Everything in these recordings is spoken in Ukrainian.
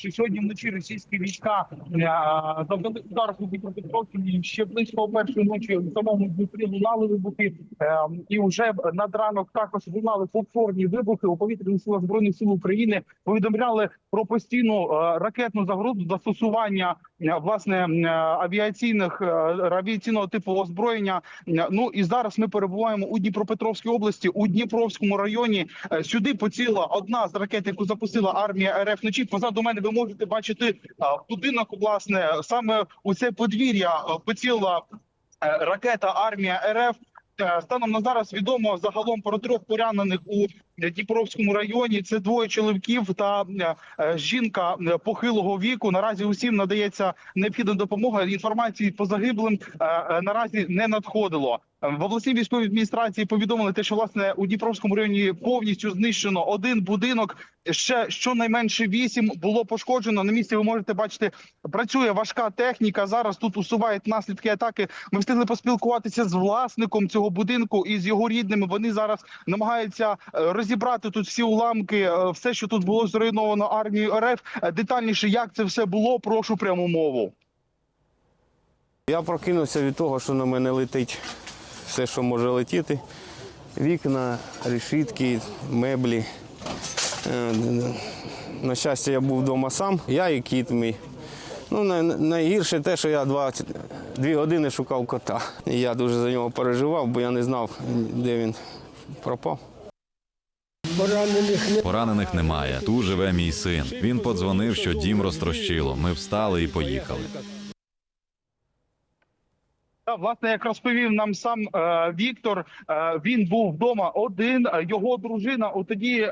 що сьогодні вночі російські війська е, завдали удар по Дніпропетровщині ще близько першої ночі в самому Дніпрі лунали вибухи, е, і вже над ранок також лунали повторні вибухи у повітряних силах збройних сил України. Повідомляли про постійну е, ракетну загрозу застосування власне е, авіаційних е, авіаційного типу озброєння. Е, Ну і зараз ми перебуваємо у Дніпропетровській області у Дніпровському районі. Е, Сюди поціла одна з ракет, яку запустила армія РФ вночі. Позаду мене ви можете бачити е, будинок. Власне саме у це подвір'я е, поціла е, ракета армія РФ. Е, Станом на зараз відомо загалом про трьох поранених у Дніпровському районі. Це двоє чоловіків та е, е, жінка е, похилого віку. Наразі усім надається необхідна допомога. Інформації по загиблим наразі не надходило. В обласній військовій адміністрації повідомили те, що власне у Дніпровському районі повністю знищено один будинок. Ще щонайменше вісім було пошкоджено. На місці ви можете бачити, працює важка техніка. Зараз тут усувають наслідки атаки. Ми встигли поспілкуватися з власником цього будинку і з його рідними. Вони зараз намагаються е, розібрати тут всі уламки, е, все, що тут було зруйновано армією РФ. Е, Детальніше, як це все було, прошу пряму мову. Я прокинувся від того, що на мене летить все, що може летіти. Вікна, решітки, меблі. Е, На щастя, я був вдома сам, я і кіт мій. Ну, найгірше те, що я 20, дві години шукав кота. Я дуже за нього переживав, бо я не знав, де він пропав. Поранених немає. Тут живе мій син. Він подзвонив, що дім розтрощило. Ми встали і поїхали. Та, власне, як розповів нам сам е, Віктор, е, він був вдома один. Його дружина от тоді е,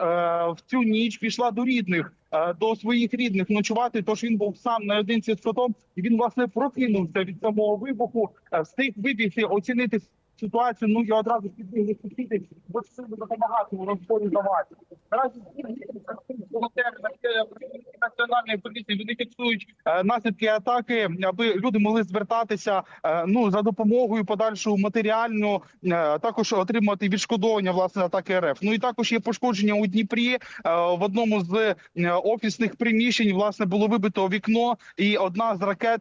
в цю ніч пішла до рідних, е, до своїх рідних ночувати. Тож він був сам наодинці з котом, і він власне прокинувся від самого вибуху, е, встиг вибігти, оцінити ситуацію. Ну я одразу підбігли сусіди, бо це допомагати у розборі давати. Наразі національної поліції вони фіксують е, наслідки атаки, аби люди могли звертатися е, ну за допомогою подальшу матеріальну, е, також отримати відшкодовування власне атаки РФ. Ну і також є пошкодження у Дніпрі в одному з офісних приміщень. Власне було вибито вікно, і одна з ракет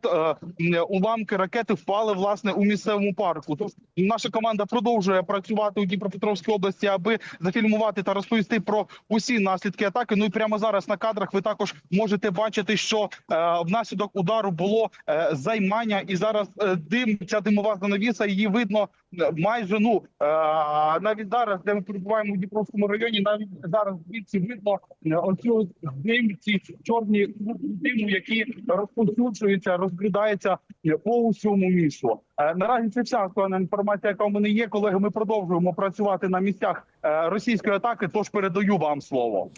уламки ракети впали власне у місцевому парку. Тож наша команда продовжує працювати у Дніпропетровській області, аби зафільмувати та розповісти про усі наслідки атаки. Ну і прямо зараз на кадрах ви також можете бачити, що е, внаслідок удару було е, займання, і зараз е, дим, ця димова занавіса, її видно майже ну навіть зараз, де ми перебуваємо у Дніпровському районі, навіть зараз звідси видно оцю дим, ці чорні диму, які розповсюджуються, розглядаються по усьому місту. Наразі це вся актуальна інформація, яка в мене є. Колеги, ми продовжуємо працювати на місцях російської атаки. Тож передаю вам слово.